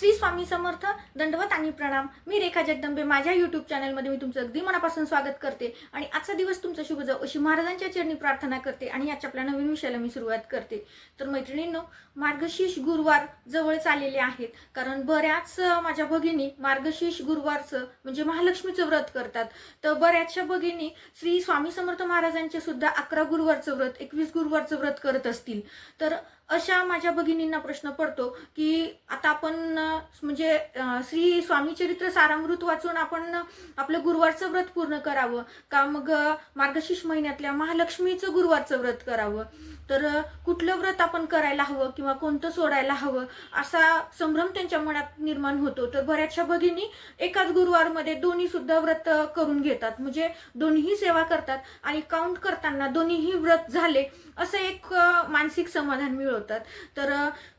श्री स्वामी समर्थ दंडवत आणि प्रणाम. मी रेखा जगदंबे माझ्या युट्यूब चॅनलमध्ये मी तुमचं अगदी मनापासून स्वागत करते आणि आजचा दिवस तुमचा शुभ जाऊ अशी महाराजांच्या चरणी प्रार्थना करते आणि आजच्या आपल्या नवीन विषयाला मी सुरुवात करते. तर मैत्रिणींनो मार्गशीर्ष गुरुवार जवळच आलेले आहेत कारण बऱ्याच माझ्या भगिनी मार्गशीर्ष गुरुवारचं म्हणजे महालक्ष्मीचं व्रत करतात. तर बऱ्याचशा भगिनी श्री स्वामी समर्थ महाराजांचे सुद्धा अकरा गुरुवारचं व्रत एकवीस गुरुवारचं व्रत करत असतील. तर अशा माझ्या भगिनींना प्रश्न पडतो की आता आपण म्हणजे श्री स्वामीचरित्र सारामृत वाचून आपण आपलं गुरुवारचं व्रत पूर्ण करावं का मग मार्गशीर्ष महिन्यातल्या महालक्ष्मीचं गुरुवारचं व्रत करावं? तर कुठलं व्रत आपण करायला हवं किंवा कोणतं सोडायला हवं असा संभ्रम त्यांच्या मनात निर्माण होतो. तर बऱ्याचशा भगिनी एकाच गुरुवारमध्ये दोन्ही सुद्धा व्रत करून घेतात. म्हणजे दोन्ही सेवा करतात आणि काउंट करताना दोन्हीही व्रत झाले असं एक मानसिक समाधान मिळवतात. तर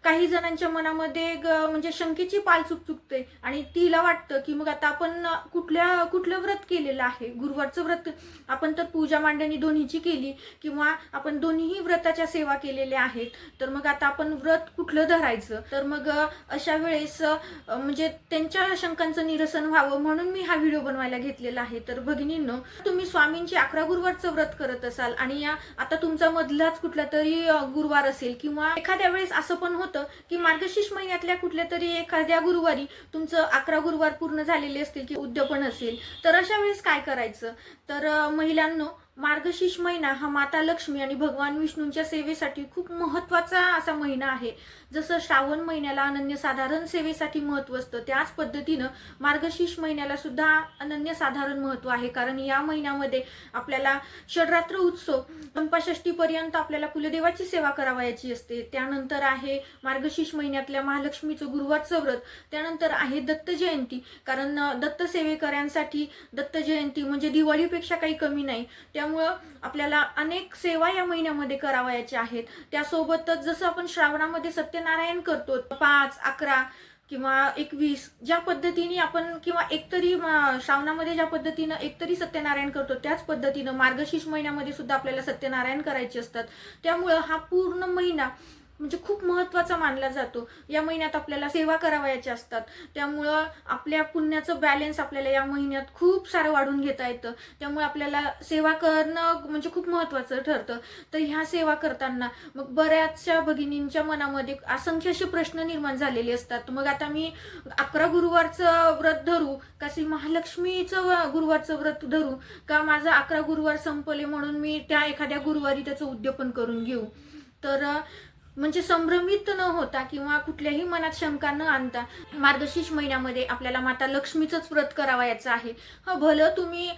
काही जणांच्या मनामध्ये म्हणजे शंकेची पाल चुक चुकते आणि तिला वाटतं की मग आता आपण कुठल्या कुठलं व्रत केलेलं आहे? गुरुवारचं व्रत आपण तर पूजा मांडणी दोन्हीची केली किंवा आपण दोन्हीही व्रताच्या सेवा केलेल्या आहेत. तर मग आता आपण व्रत कुठलं धरायचं? तर मग अशा वेळेस म्हणजे त्यांच्या शंकांचं निरसन व्हावं म्हणून मी हा व्हिडिओ बनवायला घेतलेला आहे. तर भगिनींनो तुम्ही स्वामींची अकरा गुरुवारचं व्रत करत असाल आणि या आता तुमचा मधलं कुठलाच कुठला तरी गुरुवार असेल किंवा एखाद्या वेळेस असं पण होतं की मार्गशीर्ष महिन्यातल्या कुठल्या तरी एखाद्या गुरुवारी तुमचं अकरा गुरुवार पूर्ण झालेले असतील की उद्यापन असेल तर अशा वेळेस काय करायचं? तर महिलांनो मार्गशीर्ष महिना हा माता लक्ष्मी आणि भगवान विष्णूंच्या सेवेसाठी खूप महत्त्वाचा असा महिना आहे. जसं श्रावण महिन्याला अनन्यसाधारण सेवेसाठी महत्त्व असतं त्याच पद्धतीनं मार्गशीर्ष महिन्याला सुद्धा अनन्यसाधारण महत्त्व आहे. कारण या महिन्यामध्ये आपल्याला षडरात्र उत्सव चंपाषष्टी पर्यंत आपल्याला कुलदेवाची सेवा करावयाची असते. त्यानंतर आहे मार्गशीर्ष महिन्यातल्या महालक्ष्मीचं गुरुवारचं व्रत त्यानंतर आहे दत्त जयंती. कारण अं, दत्त सेवेकऱ्यांसाठी दत्त जयंती म्हणजे दिवाळीपेक्षा काही कमी नाही. त्यामुळं आपल्याला अनेक सेवा या महिन्यामध्ये करावयाच्या आहेत. त्यासोबतच जसं आपण श्रावणामध्ये सत्यनारायण करतो पाच अकरा किंवा एकवीस ज्या पद्धतीने आपण किंवा एकतरी श्रावणामध्ये ज्या पद्धतीनं एकतरी सत्यनारायण करतो त्याच पद्धतीनं मार्गशीर्ष महिन्यामध्ये सुद्धा आपल्याला सत्यनारायण करायचे असतात. त्यामुळं हा पूर्ण महिना म्हणजे खूप महत्त्वाचा मानला जातो. या महिन्यात आपल्याला सेवा करावयाच्या असतात. त्यामुळं आपल्या पुण्याचं बॅलेन्स आपल्याला या महिन्यात खूप सारं वाढून घेता येतं. त्यामुळे आपल्याला सेवा करणं म्हणजे खूप महत्वाचं ठरतं. तर ह्या सेवा करताना मग बऱ्याचशा भगिनींच्या मनामध्ये असंख्य असे प्रश्न निर्माण झालेले असतात. मग आता मी अकरा गुरुवारचं व्रत धरू का श्री महालक्ष्मीचं गुरुवारचं व्रत धरू का माझं अकरा गुरुवार संपले म्हणून मी त्या एखाद्या गुरुवारी त्याचं उद्यापन करून घेऊ? तर म्हणजे संभ्रमित न होता किंवा कुठल्याही मनात शंका न आणता मार्गशीर्ष महिन्यामध्ये आपल्याला माता लक्ष्मीचंच व्रत करावयाचं आहे. हा भलं तुम्ही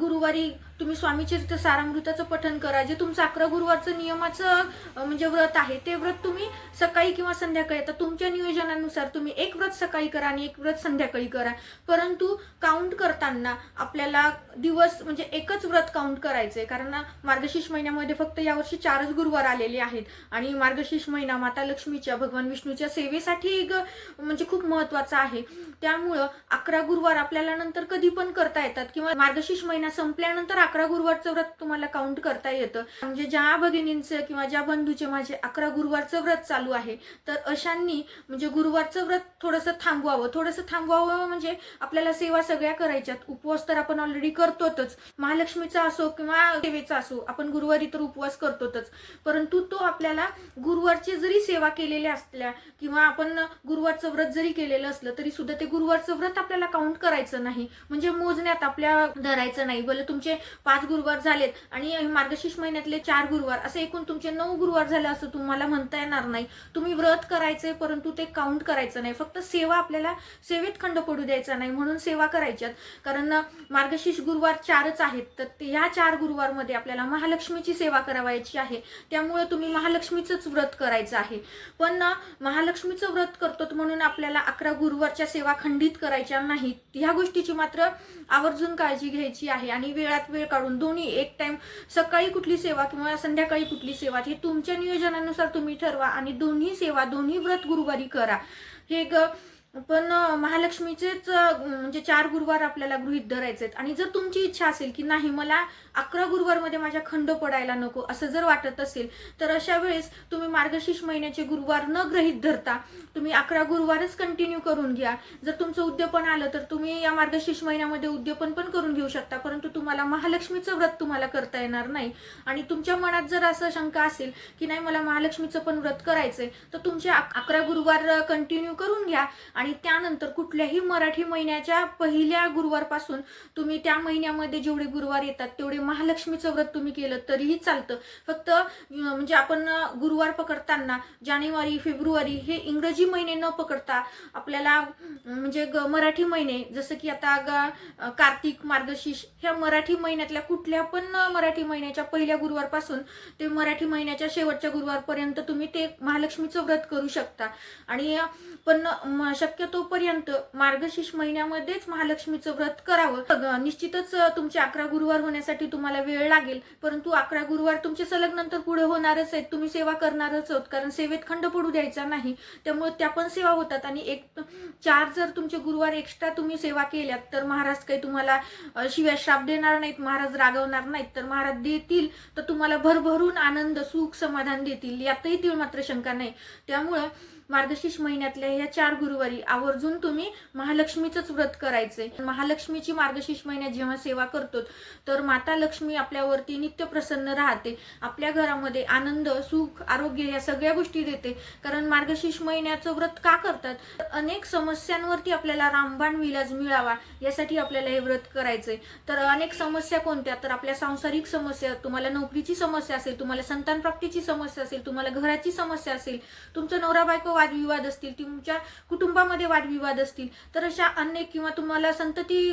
गुरुवारी तुम्ही स्वामी चरित्र सारामृताचं पठन करा जे तुमचं अकरा गुरुवारचं नियमाचं म्हणजे व्रत आहे ते व्रत तुम्ही सकाळी किंवा संध्याकाळी आता तुमच्या नियोजनानुसार तुम्ही एक व्रत सकाळी करा आणि एक व्रत संध्याकाळी करा. परंतु काउंट करताना आपल्याला दिवस म्हणजे एकच व्रत काउंट करायचंय कारण मार्गशीर्ष महिन्यामध्ये फक्त यावर्षी चारच गुरुवार आलेले आहेत. आणि मार्गशीर्ष महिना माता लक्ष्मीच्या भगवान विष्णूच्या सेवेसाठी एक म्हणजे खूप महत्त्वाचा आहे. त्यामुळं अकरा गुरुवार आपल्याला नंतर कधी पण करता येतात किंवा मार्गशीर्ष महिना संपल्यानंतर अकरा गुरुवारचं व्रत तुम्हाला काउंट करता येतं. म्हणजे ज्या भगिनींचं किंवा ज्या बंधूचे माझे अकरा गुरुवारचं व्रत चालू आहे तर अशांनी म्हणजे गुरुवारचं व्रत थोडंसं थांबवावं. थोडंसं थांबवावं म्हणजे आपल्याला सेवा सगळ्या करायच्यात. उपवास तर आपण ऑलरेडी करतोच महालक्ष्मीचा असो किंवा सेवेचा असो आपण गुरुवारी तर उपवास करतोच परंतु तो आपल्याला गुरुवारची जरी सेवा केलेल्या असल्या किंवा आपण गुरुवारचं व्रत जरी केलेलं असलं तरी सुद्धा ते गुरुवारचं व्रत आपल्याला काउंट करायचं नाही. म्हणजे मोजण्यात आपल्या धरायचं नाही. भले तुमचे पाच गुरुवार झालेत आणि मार्गशीर्ष महिन्यातले चार गुरुवार असे एकूण तुमचे नऊ गुरुवार झाले असं तुम्हाला म्हणता येणार नाही. तुम्ही व्रत करायचे परंतु ते काउंट करायचं नाही. फक्त सेवा आपल्याला सेवेत खंड पडू द्यायचा नाही म्हणून सेवा करायच्यात कारण मार्गशीर्ष गुरुवार चारच आहेत. तर ह्या चार गुरुवारमध्ये आपल्याला महालक्ष्मीची सेवा करावायची आहे. त्यामुळे तुम्ही महालक्ष्मीचंच व्रत करायचं आहे. पण ना, महालक्ष्मीचं व्रत करतो म्हणून आपल्याला अकरा गुरुवारच्या सेवा खंडित करायच्या नाहीत. ह्या गोष्टीची मात्र आवर्जून काळजी घ्यायची आहे. आणि वेळात वेळ काढून दोन्ही एक टाइम सकाळी कुठली सेवा किंवा संध्याकाळी कुठली सेवा हे तुमच्या नियोजनानुसार तुम्ही ठरवा आणि दोन्ही सेवा दोन्ही व्रत गुरुवारी करा. हे ग पण महालक्ष्मीचेच म्हणजे चार गुरुवार आपल्याला गृहीत धरायचे आहेत आणि जर तुमची इच्छा असेल की नाही मला अकरा गुरुवारमध्ये माझ्या खंड पडायला नको असं जर वाटत असेल तर अशा वेळेस तुम्ही मार्गशीर्ष महिन्याचे गुरुवार न गृहीत धरता तुम्ही अकरा गुरुवारच कंटिन्यू करून घ्या. जर तुमचं उद्यापन आलं तर तुम्ही या मार्गशीर्ष महिन्यामध्ये उद्यापन पण करून घेऊ शकता परंतु तुम्हाला महालक्ष्मीचं व्रत तुम्हाला करता येणार नाही. आणि तुमच्या मनात जर असं शंका असेल की नाही मला महालक्ष्मीचं पण व्रत करायचंय तर तुमचे अकरा गुरुवार कंटिन्यू करून घ्या. आणि त्यानंतर कुठल्याही मराठी महिन्याच्या पहिल्या गुरुवारपासून तुम्ही त्या महिन्यामध्ये जेवढे गुरुवार येतात तेवढे महालक्ष्मीचं व्रत तुम्ही केलं तरीही चालतं. फक्त म्हणजे आपण गुरुवार पकडताना जानेवारी फेब्रुवारी हे इंग्रजी महिने न पकडता आपल्याला म्हणजे ग- मराठी महिने जसं की आता ग- कार्तिक मार्गशीर्ष ह्या मराठी महिन्यातल्या कुठल्या पण मराठी महिन्याच्या पहिल्या गुरुवारपासून ते मराठी महिन्याच्या शेवटच्या गुरुवारपर्यंत तुम्ही ते महालक्ष्मीचं व्रत करू शकता. आणि पण म- शक्यतोपर्यंत मार्गशीर्ष महिन्यामध्येच महालक्ष्मीचं व्रत करावं. निश्चितच तुमचे अकरा गुरुवार होण्यासाठी तुम्हाला वेळ लागेल. परंतु अकरा गुरुवार तुमचे सलग नंतर पुढे होणारच आहेत. तुम्ही सेवा करणारच आहोत कारण सेवेत खंड पडू द्यायचा नाही. त्यामुळे त्या पण सेवा होतात. आणि एक चार जर तुमचे गुरुवार एक्स्ट्रा तुम्ही सेवा केल्यात तर महाराज काही तुम्हाला शिवाय शिव्या श्राप देणार नाहीत महाराज रागवणार नाहीत. तर महाराज देतील तर तुम्हाला भरभरून आनंद सुख समाधान देतील. यातही तीळ मात्र शंका नाही. त्यामुळं मार्गशीर्ष महिन्यातल्या ह्या चार गुरुवारी आवर्जून तुम्ही महालक्ष्मीचंच व्रत करायचंय. महालक्ष्मीची मार्गशीर्ष महिन्यात जेव्हा सेवा करतो तर माता लक्ष्मी आपल्यावरती नित्य प्रसन्न राहते. आपल्या घरामध्ये आनंद सुख आरोग्य या सगळ्या गोष्टी देते. कारण मार्गशीर्ष महिन्याचं व्रत का करतात? तर अनेक समस्यांवरती आपल्याला रामबाण विलाज मिळावा यासाठी आपल्याला हे व्रत करायचंय. तर अनेक समस्या कोणत्या? तर आपल्या सांसारिक समस्या तुम्हाला नोकरीची समस्या असेल तुम्हाला संतान प्राप्तीची समस्या असेल तुम्हाला घराची समस्या असेल तुमचं नवरा बायको वादविवाद असतील तुमच्या कुटुंबामध्ये वादविवाद असतील तर अशा अनेक किंवा तुम्हाला संतती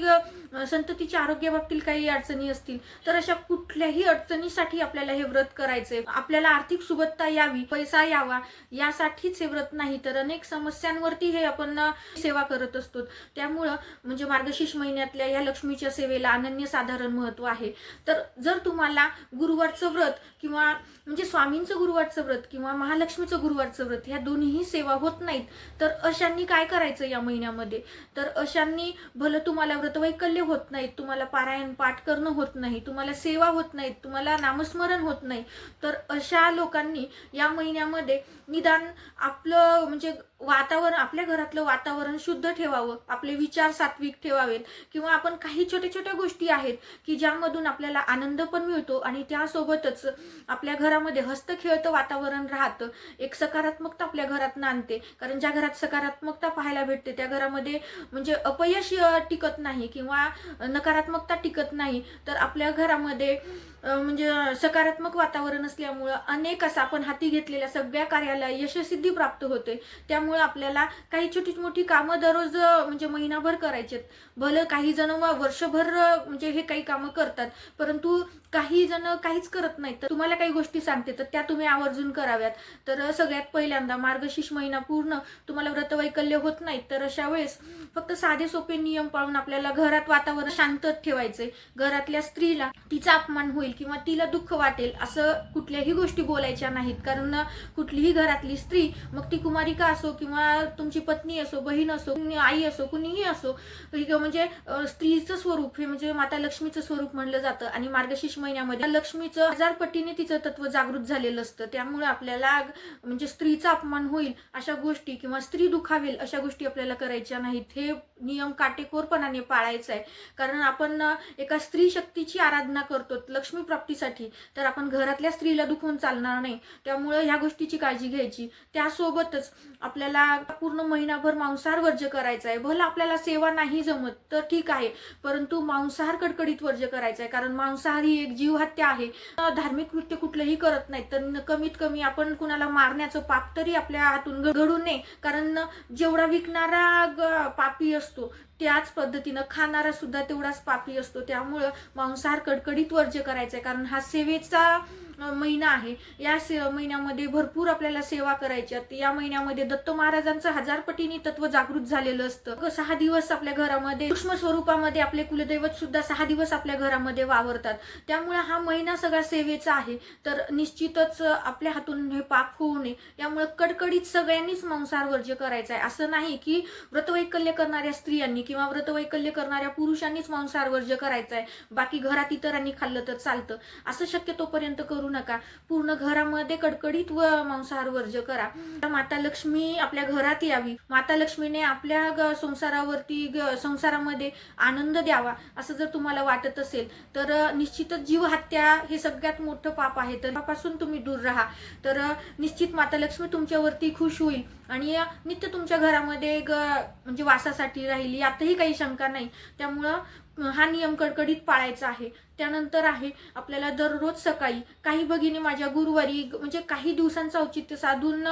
संततीच्या आरोग्याबाबतील काही अडचणी असतील तर अशा कुठल्याही अडचणीसाठी आपल्याला हे व्रत करायचंय. आपल्याला आर्थिक सुबत्ता यावी पैसा यावा यासाठीच हे व्रत नाही तर अनेक समस्यांवरती हे आपण सेवा करत असतो. त्यामुळं म्हणजे मार्गशीर्ष महिन्यातल्या या लक्ष्मीच्या सेवेला अनन्यसाधारण महत्त्व आहे. तर जर तुम्हाला गुरुवारचं व्रत किंवा म्हणजे स्वामींचं गुरुवारचं व्रत किंवा महालक्ष्मीचं गुरुवारचं व्रत ह्या दोन्ही सेवा होत नाहीत. तर अशांनी काय करायचं या महिन्यामध्ये? तर अशांनी भलं तुम्हाला व्रतवैकल्य होत नाहीत तुम्हाला पारायण पाठ करणं होत नाही तुम्हाला सेवा होत नाहीत तुम्हाला नामस्मरण होत नाही. तर अशा लोकांनी या महिन्यामध्ये निदान आपलं म्हणजे वातावरण आपल्या घरातलं वातावरण शुद्ध ठेवावं. आपले विचार सात्विक ठेवावेत. किंवा आपण काही छोट्या छोट्या गोष्टी आहेत की ज्यामधून आपल्याला आनंद पण मिळतो आणि त्यासोबतच आपल्या घरामध्ये हस्तखेळतं वातावरण राहतं. एक सकारात्मकता आपल्या घरात आणते. कारण ज्या घरात सकारात्मकता पाहायला भेटते त्या घरामध्ये म्हणजे अपयश टिकत नाही किंवा नकारात्मकता टिकत नाही. तर आपल्या घरामध्ये म्हणजे सकारात्मक वातावरण असल्यामुळं अनेक असं आपण हाती घेतलेल्या सगळ्या कार्याला यशसिद्धी प्राप्त होते. त्यामुळे आपल्याला काही छोटी मोठी कामं दररोज म्हणजे महिनाभर करायचे भलं काही जण वर्षभर म्हणजे हे काही कामं करतात परंतु काही जण काहीच करत नाहीत. तर तुम्हाला काही गोष्टी सांगते तर त्या तुम्ही आवर्जून कराव्यात. तर सगळ्यात पहिल्यांदा मार्गशीर्ष महिना पूर्ण तुम्हाला व्रतवैकल्य होत नाही तर अशा वेळेस फक्त साधे सोपे नियम पाळून आपल्याला घरात वातावरण शांत ठेवायचे घरातल्या स्त्रीला तिचा अपमान होईल किंवा तिला दुःख वाटेल असं कुठल्याही गोष्टी बोलायच्या नाहीत. कारण कुठलीही घरातली स्त्री मग ती कुमारिका असो किंवा तुमची पत्नी असो बहीण असो कुणी आई असो कुणीही असो म्हणजे स्त्रीचं स्वरूप हे म्हणजे माता लक्ष्मीचं स्वरूप म्हणलं जातं. आणि मार्गशीर्ष महिन्यामध्ये लक्ष्मीचं हजार पटीने तिचं तत्व जागृत झालेलं असतं. त्यामुळे आपल्याला म्हणजे स्त्रीचा अपमान होईल अशा गोष्टी किंवा स्त्री दुखावेल अशा गोष्टी आपल्याला करायच्या नाहीत. हे नियम काटेकोरपणाने पाळायचा आहे. कारण आपण एका स्त्री शक्तीची आराधना करतो लक्ष्मी प्राप्तीसाठी तर आपण घरातल्या स्त्रीला दुखवून चालणार नाही. त्यामुळे ह्या गोष्टीची काळजी घ्यायची. त्यासोबतच आपल्याला पूर्ण महिनाभर मांसाहार वर्ज करायचा आहे. भलं आपल्याला सेवा नाही जमत तर ठीक आहे. परंतु मांसाहार कडकडीत वर्ज करायचा आहे. कारण मांसाहार ही एक जीवहत्या आहे. धार्मिक कृत्य कुठलंही करत नाही तर कमीत कमी आपण कुणाला मारण्याचं पाप तरी आपल्या हात घ- घडू नये. कारण जेवढा विकणारा पापी असतो त्याच पद्धतीनं खाणारा सुद्धा तेवढाच पापी असतो. त्यामुळं मांसाहार कडकडीत वर्ज्य करायचा आहे कारण हा सेवेचा महिना आहे. या से महिन्यामध्ये भरपूर आपल्याला सेवा करायच्या या महिन्यामध्ये दत्त महाराजांचं हजार पटीने तत्व जागृत झालेलं असतं. सहा दिवस आपल्या घरामध्ये सूक्ष्म स्वरूपामध्ये आपले कुलदैवत सुद्धा सहा दिवस आपल्या घरामध्ये वावरतात. त्यामुळे हा महिना सगळा सेवेचा आहे. तर निश्चितच आपल्या हातून हे पाप होऊ नये. त्यामुळे कडकडीत सगळ्यांनीच मांसाहार वर्ज्य करायचा आहे. असं नाही की व्रतवैकल्य करणाऱ्या स्त्रियांनी किंवा व्रतवैकल्य करणाऱ्या पुरुषांनीच मांसाहार वर्ज्य करायचा आहे. बाकी घरात इतरांनी खाल्लं तर चालतं. असं शक्यतोपर्यंत करू नका. पूर्ण घरामध्ये कडकडीत व मांसाहार वर्ज्य करा. माता लक्ष्मी आपल्या घरात यावी. माता लक्ष्मीने आपल्या संसारावरती संसारामध्ये आनंद द्यावा असं जर तुम्हाला वाटत असेल तर निश्चितच जीवहत्या हे सगळ्यात मोठं पाप आहे. तर त्यापासून तुम्ही दूर राहा. तर निश्चित माता लक्ष्मी तुमच्यावरती खुश होईल आणि नित्य तुमच्या घरामध्ये म्हणजे वासासाठी राहिली. यातही काही शंका नाही. त्यामुळं हा नियम कडकडीत पाळायचा आहे. त्यानंतर आहे आपल्याला दररोज सकाळी काही भगिनी माझ्या गुरुवारी म्हणजे काही दिवसांचं औचित्य साधून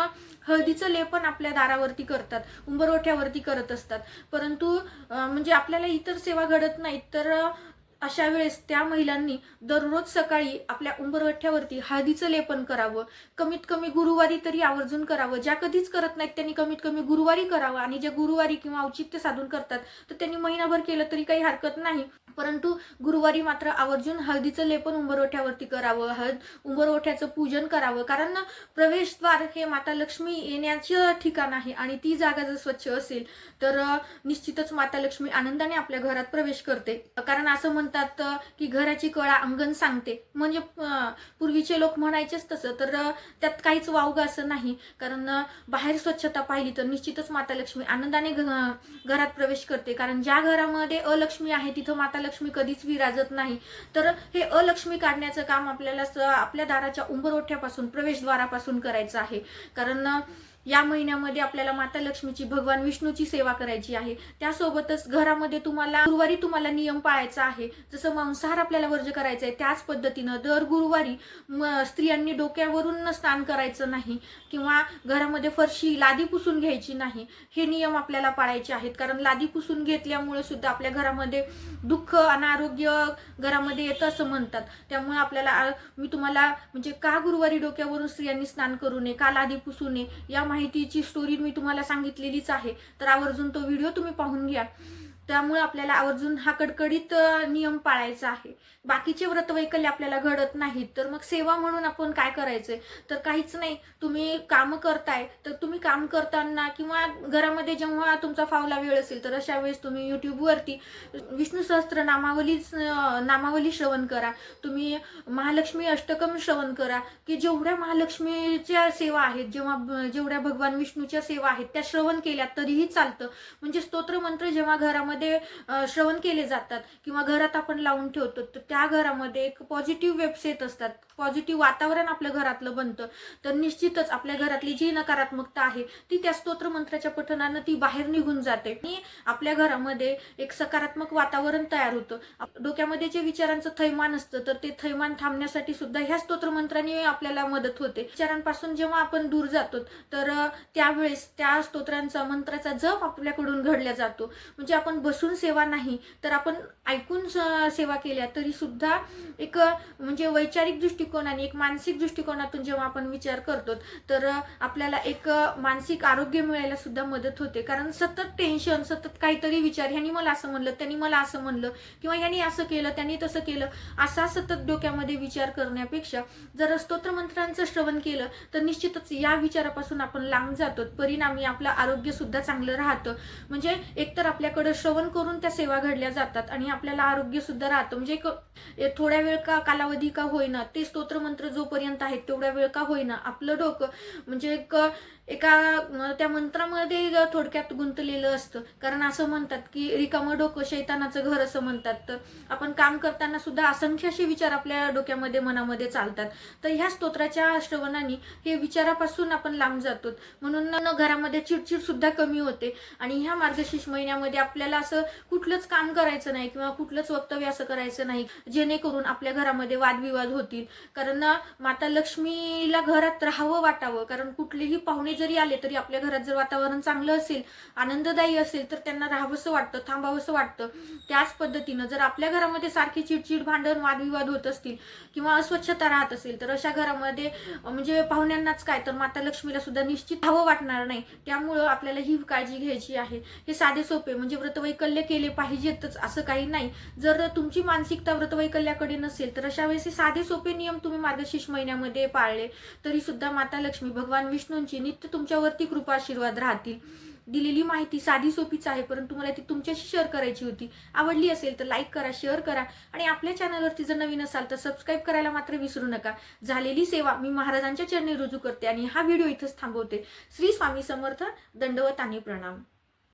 हळदीचं लेपन आपल्या दारावरती करतात उंबरवठ्यावरती करत असतात. परंतु म्हणजे आपल्याला इतर सेवा घडत नाहीत तर अशा वेळेस त्या महिलांनी दररोज सकाळी आपल्या उंबरवठ्यावरती हळदीचं लेपन करावं कमीत कमी गुरुवारी तरी आवर्जून करावं. ज्या कधीच करत नाहीत त्यांनी कमीत कमी गुरुवारी करावं आणि ज्या गुरुवारी किंवा औचित्य साधून करतात तर त्यांनी महिनाभर केलं तरी काही हरकत नाही. परंतु गुरुवारी मात्र आवर्जून हळदीचं लेपन उंबरवठ्यावरती करावं हळद उंबरवठ्याचं पूजन करावं. कारण ना प्रवेशद्वार हे माता लक्ष्मी येण्याचं ठिकाण आहे आणि ती जागा जर स्वच्छ असेल तर निश्चितच माता लक्ष्मी आनंदाने आपल्या घरात प्रवेश करते. कारण असं म्हणतात की घराची कळा अंगण सांगते. म्हणजे पूर्वीचे लोक म्हणायचेच तसं तर त्यात काहीच वावग असं नाही. कारण बाहेर स्वच्छता पाहिली तर निश्चितच माता लक्ष्मी आनंदाने घरात प्रवेश करते. कारण ज्या घरामध्ये अलक्ष्मी आहे तिथं माता लक्ष्मी कधीच विराजत नाही. तर हे अलक्ष्मी काढण्याचं काम आपल्याला स- आपल्या दाराच्या उंबरवठ्यापासून प्रवेशद्वारापासून करायचं आहे. कारण या महिन्यामध्ये आपल्याला माता लक्ष्मीची भगवान विष्णूची सेवा करायची आहे. त्यासोबतच घरामध्ये तुम्हाला गुरुवारी तुम्हाला नियम पाळायचा आहे. जसं मांसाहार आपल्याला वर्ज करायचं आहे त्याच पद्धतीनं दर गुरुवारी स्त्रियांनी डोक्यावरून स्नान करायचं नाही किंवा घरामध्ये फरशी लादी पुसून घ्यायची नाही हे नियम आपल्याला पाळायचे आहेत. कारण लादी पुसून घेतल्यामुळे सुद्धा आपल्या घरामध्ये दुःख अनारोग्य घरामध्ये येतं असं म्हणतात. त्यामुळे आपल्याला मी तुम्हाला म्हणजे का गुरुवारी डोक्यावरून स्त्रियांनी स्नान करू नये का लादी पुसू नये या माहितीची स्टोरी मी तुम्हाला सांगितलेलीच आहे. तर आवर्जून तो व्हिडिओ तुम्ही पाहून घ्या. त्यामुळे आपल्याला आवर्जून हा कडकडीत नियम पाळायचा आहे. बाकीचे व्रतवैकल्य आपल्याला घडत नाहीत. तर मग सेवा म्हणून आपण काय करायचंय? तर काहीच नाही. तुम्ही काम करताय. तर तुम्ही काम करताना किंवा घरामध्ये जेव्हा तुमचा फावला वेळ असेल तर अशा वेळेस तुम्ही युट्यूबवरती विष्णू सहस्त्र नामावली नामावली श्रवण करा. तुम्ही महालक्ष्मी अष्टकम श्रवण करा. की जेवढ्या महालक्ष्मीच्या सेवा आहेत जेव्हा जेवढ्या भगवान विष्णूच्या सेवा आहेत त्या श्रवण केल्या तरीही चालतं. म्हणजे स्तोत्र मंत्र जेव्हा घरामध्ये घरामध्ये श्रवण केले जातात किंवा घरात आपण लावून ठेवतो तर त्या घरामध्ये एक पॉझिटिव्ह वेब्स येत असतात. पॉझिटिव्ह वातावरण आपल्या घरातलं बनतं. तर निश्चितच आपल्या घरातली जी नकारात्मकता आहे ती त्या स्तोत्र मंत्राच्या पठणानं ती बाहेर निघून जाते. आणि आपल्या घरामध्ये एक सकारात्मक वातावरण तयार होतं. डोक्यामध्ये जे विचारांचं थैमान असतं तर ते थैमान थांबण्यासाठी सुद्धा ह्या स्तोत्रमंत्रांनी आपल्याला मदत होते. विचारांपासून जेव्हा आपण दूर जातो तर त्यावेळेस त्या स्तोत्रांचा मंत्राचा जप आपल्याकडून घडला जातो. म्हणजे आपण बसून सेवा नाही तर आपण ऐकून स- सेवा केल्या तरी सुद्धा एक म्हणजे वैचारिक दृष्टिकोनाने एक मानसिक दृष्टिकोनातून जेव्हा आपण विचार करतो तर आपल्याला एक मानसिक आरोग्य मिळायला सुद्धा मदत होते. कारण सतत टेन्शन सतत काहीतरी विचार ह्यांनी मला असं म्हणलं त्यांनी मला असं म्हणलं किंवा ह्यांनी असं केलं त्यांनी तसं केलं असा सतत डोक्यामध्ये विचार करण्यापेक्षा जर स्तोत्र मंत्रांचं श्रवण केलं तर निश्चितच या विचारापासून आपण लांब जातो परिणामी आपलं आरोग्य सुद्धा चांगलं राहतं. म्हणजे एकतर आपल्याकडं श्रवण करून त्या सेवा घडल्या जातात आणि आपल्याला आरोग्य सुद्धा राहतं. म्हणजे एक थोड्या वेळ का कालावधी का होईना ते स्तोत्रमंत्र जोपर्यंत आहेत तेवढ्या वेळ का होईना आपलं डोकं म्हणजे एक एका त्या मंत्रामध्ये थोडक्यात गुंतलेलं असतं. कारण असं म्हणतात की रिकामं डोकं शैतानाचं घर असं म्हणतात. तर आपण काम करताना सुद्धा असंख्य असे विचार आपल्या डोक्यामध्ये मनामध्ये चालतात. तर ह्या स्तोत्राच्या श्रवणाने हे विचारापासून आपण लांब जातो. म्हणून घरामध्ये चिडचिड सुद्धा कमी होते. आणि ह्या मार्गशीर्ष महिन्यामध्ये आपल्याला असं कुठलंच काम करायचं नाही किंवा कुठलंच वक्तव्य असं करायचं नाही जेणेकरून आपल्या घरामध्ये वादविवाद होतील. कारण माता लक्ष्मीला घरात राहावं वाटावं. कारण कुठलेही पाहुणे जरी आले तरी आपल्या घरात जर वातावरण चांगलं असेल आनंददायी असेल तर त्यांना राहावंसं वाटतं थांबावंसं वाटतं. त्याच पद्धतीनं जर आपल्या घरामध्ये सारखी चिडचिड भांडण वादविवाद होत असतील किंवा अस्वच्छता राहत असेल तर अशा घरामध्ये म्हणजे पाहुण्यांनाच काय तर माता लक्ष्मीला सुद्धा निश्चित हवं वाटणार नाही. त्यामुळं आपल्याला ही काळजी घ्यायची आहे. हे साधे सोपे म्हणजे व्रतवैकल्य केले पाहिजेतच असं काही नाही. जर तुमची मानसिकता व्रतवैकल्याकडे नसेल तर अशा वेळेस साधे सोपे नियम तुम्ही मार्गशीर्ष महिन्यामध्ये पाळले तरी सुद्धा माता लक्ष्मी भगवान विष्णूंची नित्य तुमच्यावरती कृपा आशीर्वाद राहतील. दिलेली माहिती साधी सोपीच आहे परंतु मला ती तुमच्याशी शेअर करायची होती. आवडली असेल तर लाईक करा शेअर करा आणि आपल्या चॅनलवरती जर नवीन असाल तर सबस्क्राईब करायला मात्र विसरू नका. झालेली सेवा मी महाराजांच्या चरणी रुजू करते आणि हा व्हिडिओ इथंच थांबवते. श्री स्वामी समर्थ दंडवत आणि प्रणाम.